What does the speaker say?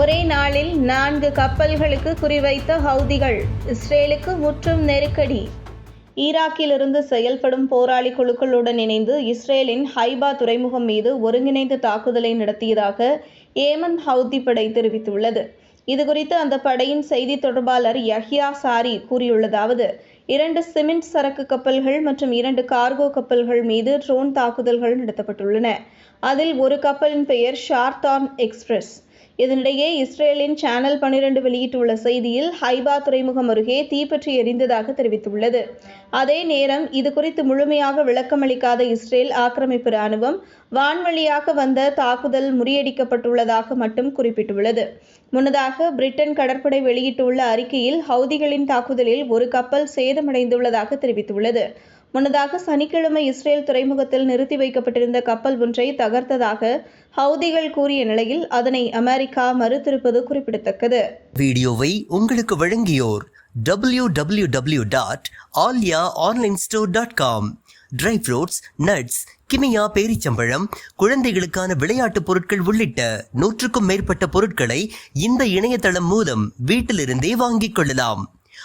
ஒரே நாளில் நான்கு கப்பல்களுக்கு குறிவைத்த ஹவுதிகள் இஸ்ரேலுக்கு முற்றும் நெருக்கடி. ஈராக்கிலிருந்து செயல்படும் போராளி குழுக்களுடன் இணைந்து இஸ்ரேலின் ஹைபா துறைமுகம் மீது ஒருங்கிணைந்த தாக்குதலை நடத்தியதாக ஏமன் ஹவுதி படை தெரிவித்துள்ளது. இதுகுறித்து அந்த படையின் செய்தி தொடர்பாளர் யஹ்யா சாரி கூறியுள்ளதாவது இரண்டு சிமெண்ட் சரக்கு கப்பல்கள் மற்றும் இரண்டு கார்கோ கப்பல்கள் மீது ட்ரோன் தாக்குதல்கள் நடத்தப்பட்டுள்ளன. அதில் ஒரு கப்பலின் பெயர் ஷார்தான் எக்ஸ்பிரஸ். இதனிடையே இஸ்ரேலின் சேனல் பனிரெண்டு வெளியிட்டுள்ள செய்தியில் ஹைபா துறைமுகம் அருகே தீப்பற்றி எரிந்ததாக தெரிவித்துள்ளது. அதே நேரம் இது குறித்து முழுமையாக விளக்கமளிக்காத இஸ்ரேல் ஆக்கிரமிப்பு ராணுவம் வான்வழியாக வந்த தாக்குதல் முறியடிக்கப்பட்டுள்ளதாக மட்டும் குறிப்பிட்டுள்ளது. முன்னதாக பிரிட்டன் கடற்படை வெளியிட்டுள்ள அறிக்கையில் ஹவுதிகளின் தாக்குதலில் ஒரு கப்பல் சேதமடைந்துள்ளதாக தெரிவித்துள்ளது. முன்னதாக சனிக்கிழமை இஸ்ரேல் துறைமுகத்தில் நிறுத்தி வைக்கப்பட்டிருந்த கப்பல் ஒன்றை தகர்த்ததாக ஹவுதிகள் கூறிய நிலையில் அதனை அமெரிக்கா மறுத்திருப்பது குறிப்பிடத்தக்கது. வீடியோவை உங்களுக்கு வழங்கியோர் W W W dot Aalya online store dot com dry fruits nuts Kimia பேரிச்சம்பழம் குழந்தைகளுக்கான விளையாட்டுப் பொருட்கள் உள்ளிட்ட நூற்றுக்கும் மேற்பட்ட பொருட்களை இந்த இணையதளம் மூலம் வீட்டிலிருந்தே வாங்கிக் கொள்ளலாம்.